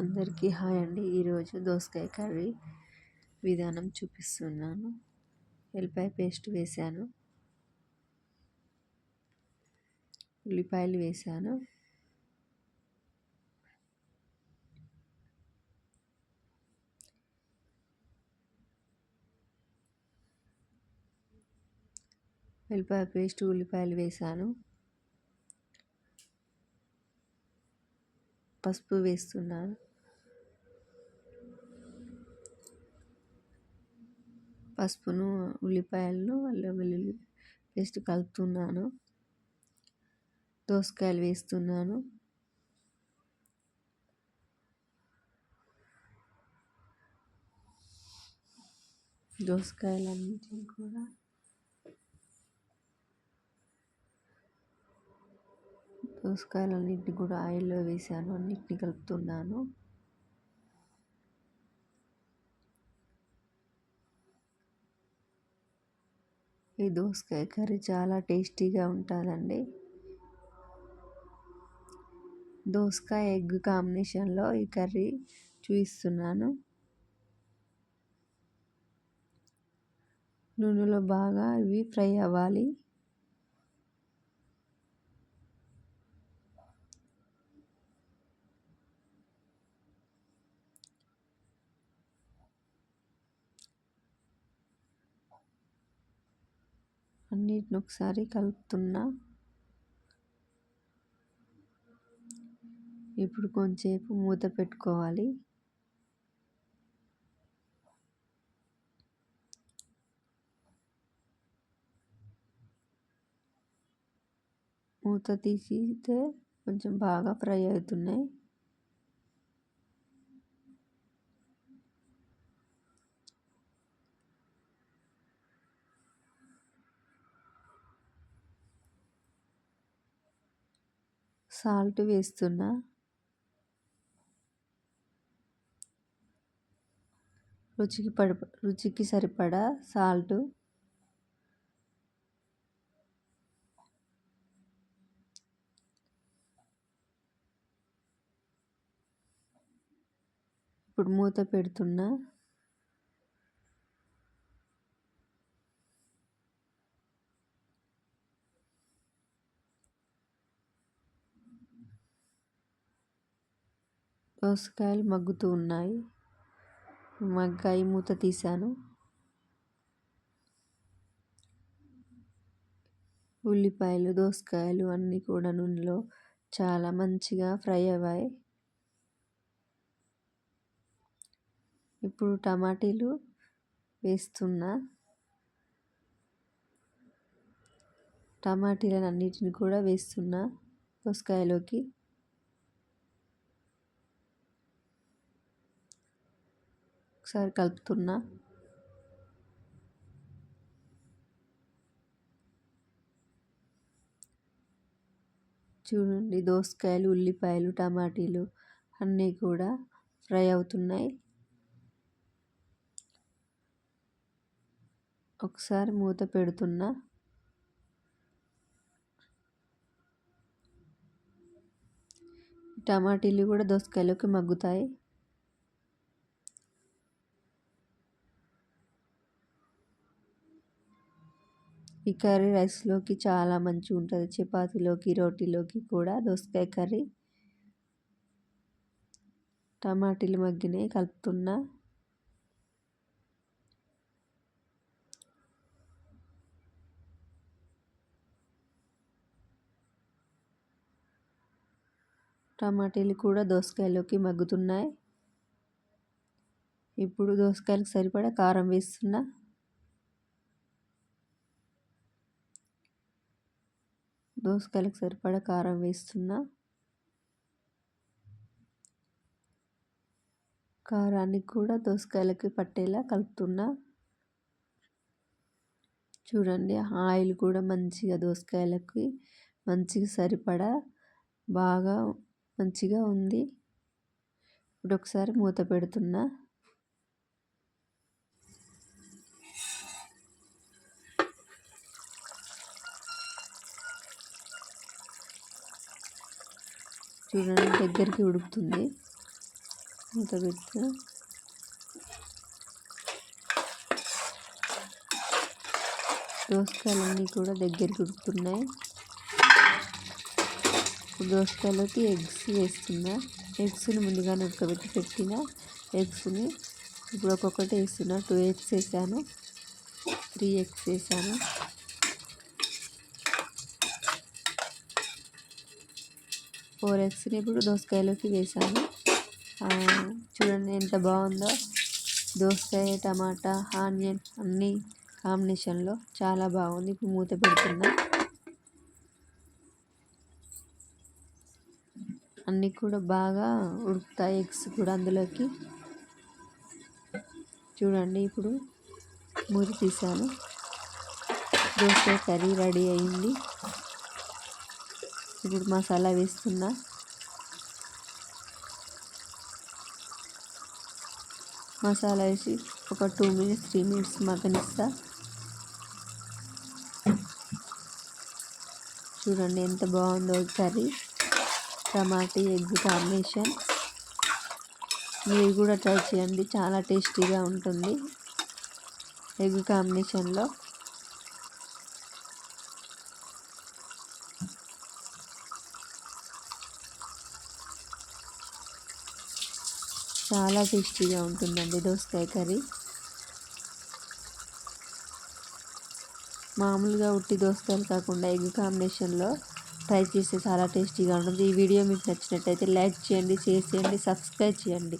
అందరికీ హాయ్ అండి. ఈరోజు దోసకాయ కర్రీ విధానం చూపిస్తున్నాను. ఎల్లిపాయ పేస్ట్ వేసాను ఉల్లిపాయలు వేసాను ఉల్లిపాయ పేస్ట్ ఉల్లిపాయలు వేసాను పసుపు వేస్తున్నాను. పసుపును ఉల్లిపాయలను అల్లం వెల్లుల్లి పేస్ట్ కలుపుతున్నాను. దోసకాయలు వేస్తున్నాను. దోసకాయలన్నిటిని కూడా దోసకాయలన్నింటినీ కూడా ఆయిల్లో వేసాను. అన్నిటిని కలుపుతున్నాను. ఈ దోసకాయ కర్రీ చాలా టేస్టీగా ఉంటుందండి. దోసకాయ ఎగ్ కాంబినేషన్లో ఈ కర్రీ చూపిస్తున్నాను. నూనెలో బాగా ఇవి ఫ్రై అవ్వాలి. అన్నిటిని ఒకసారి కలుపుతున్నా. ఇప్పుడు కొంచెంసేపు మూత పెట్టుకోవాలి. మూత తీసితే కొంచెం బాగా ఫ్రై అవుతున్నాయి. సాల్ట్ వేస్తున్నా. రుచికి పడి రుచికి సరిపడా సాల్ట్. ఇప్పుడు మూత పెడుతున్నా. దోసకాయలు మగ్గుతూ ఉన్నాయి. మగ్గాయి మూత తీశాను. ఉల్లిపాయలు దోసకాయలు అన్నీ కూడా నూనెలో చాలా మంచిగా ఫ్రై అయ్యాయి. ఇప్పుడు టమాటీలు వేస్తున్నా. టమాటీలను అన్నిటిని కూడా వేస్తున్నా దోసకాయలోకి. ఒకసారి కలుపుతున్నా. చూడండి దోసకాయలు ఉల్లిపాయలు టమాటీలు అన్నీ కూడా ఫ్రై అవుతున్నాయి. ఒకసారి మూత పెడుతున్నా. టమాటీలు కూడా దోసకాయలోకి మగ్గుతాయి. ఈ కర్రీ రైస్లోకి చాలా మంచిగా ఉంటుంది చపాతీలోకి రోటీలోకి కూడా దోసకాయ కర్రీ. టమాటీలు మగ్గినాయి కలుపుతున్నా. టమాటీలు కూడా దోసకాయలోకి మగ్గుతున్నాయి. ఇప్పుడు దోసకాయలకు సరిపడా కారం వేస్తున్నా. దోసకాయలకు సరిపడా కారం వేస్తున్నా. కారాన్ని కూడా దోసకాయలకి పట్టేలా కలుపుతున్నా. చూడండి ఆయిల్ కూడా మంచిగా దోసకాయలకి మంచిగా సరిపడా బాగా మంచిగా ఉంది. ఇప్పుడు ఒకసారి మూత పెడుతున్నా. చూడండి దగ్గరికి ఉడుకుతుంది. ఇంత పెడుతున్నా దోసకాయలన్నీ కూడా దగ్గరికి ఉడుకుతున్నాయి. దోసకాయలోకి ఎగ్స్ వేస్తున్నా. ఎగ్స్ని ముందుగానే ఉడకబెట్టి పెట్టిన ఎగ్స్ని ఇప్పుడు ఒక్కొక్కటి వేస్తున్నా. టూ ఎగ్స్ వేసాను త్రీ ఎగ్స్ వేసాను. ఫోర్ ఎగ్స్ని ఇప్పుడు దోసకాయలోకి వేసాను. చూడండి ఎంత బాగుందో. దోసకాయ టమాటా ఆనియన్ అన్నీ కాంబినేషన్లో చాలా బాగుంది. ఇప్పుడు మూత పెడుతున్నా. అన్నీ కూడా బాగా ఉడుకుతాయి ఎగ్స్ కూడా అందులోకి. చూడండి ఇప్పుడు మూత తీసాను. దోసకాయ కర్రీ రెడీ అయింది. ఇప్పుడు మసాలా వేస్తున్నా. మసాలా వేసి ఒక టూ మినిట్స్ త్రీ మినిట్స్ మగ్గనిస్తా. చూడండి ఎంత బాగుందో కర్రీ. టమాటీ egg combination. మీరు కూడా ట్రై చేయండి చాలా టేస్టీగా ఉంటుంది. ఎగ్ కాంబినేషన్లో. చాలా టేస్టీగా ఉంటుందండి దోసకాయ కర్రీ. మామూలుగా ఉట్టి దోసకాయలు కాకుండా ఎగ్ కాంబినేషన్లో ట్రై చేస్తే చాలా టేస్టీగా ఉంటుంది. ఈ వీడియో మీకు నచ్చినట్టయితే లైక్ చేయండి షేర్ చేయండి సబ్స్క్రైబ్ చేయండి.